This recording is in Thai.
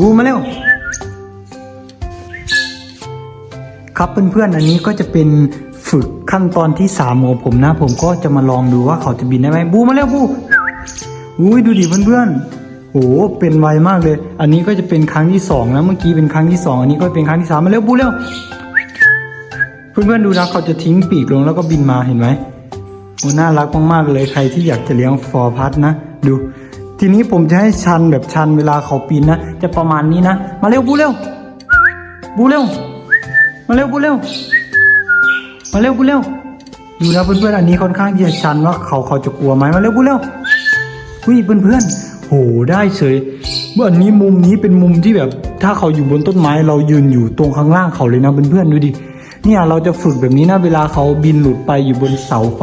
บูมาเร็ว ครับเพื่อนๆอันนี้ก็จะเป็นฝึกขั้นตอนที่สามของผมนะ ผมก็จะมาลองดูว่าเขาจะบินได้ไหมบูมาเร็วบูอุ้ยดูดิเพื่อนๆโหเป็นไวมากเลย อันนี้ก็จะเป็นครั้งที่สองนะเมื่อกี้เป็นครั้งที่สองอันนี้ก็เป็นครั้งที่สามมาเร็วบูเร็วเพื่อนๆดูนะเขาจะทิ้งปีกลงแล้วก็บินมาเห็นไหมโอ้น่ารักมากๆเลยใครที่อยากจะเลี้ยงฟอร์พัดนะ ดู ทีนี้ผมจะให้ชันแบบชันเวลาเขาปีนนะ จะประมาณนี้นะ มาเร็วบูเร็ว บูเร็ว มาเร็วบูเร็ว มาเร็วบูเร็ว ดูนะเพื่อนๆอันนี้ค่อนข้างจะชันว่าเขาเขาจะกลัวไหมมาเร็วบูเร็วหุ้ยเพื่อนๆโหได้เฉยเมื่ออันนี้มุมนี้เป็นมุมที่แบบ ถ้าเขาอยู่บนต้นไม้เรายืนอยู่ตรงข้างล่างเขาเลยนะเพื่อนๆดูดิเนี่ยเราจะฝึกแบบนี้นะเวลาเขาบินหลุดไปอยู่บนเสาไฟ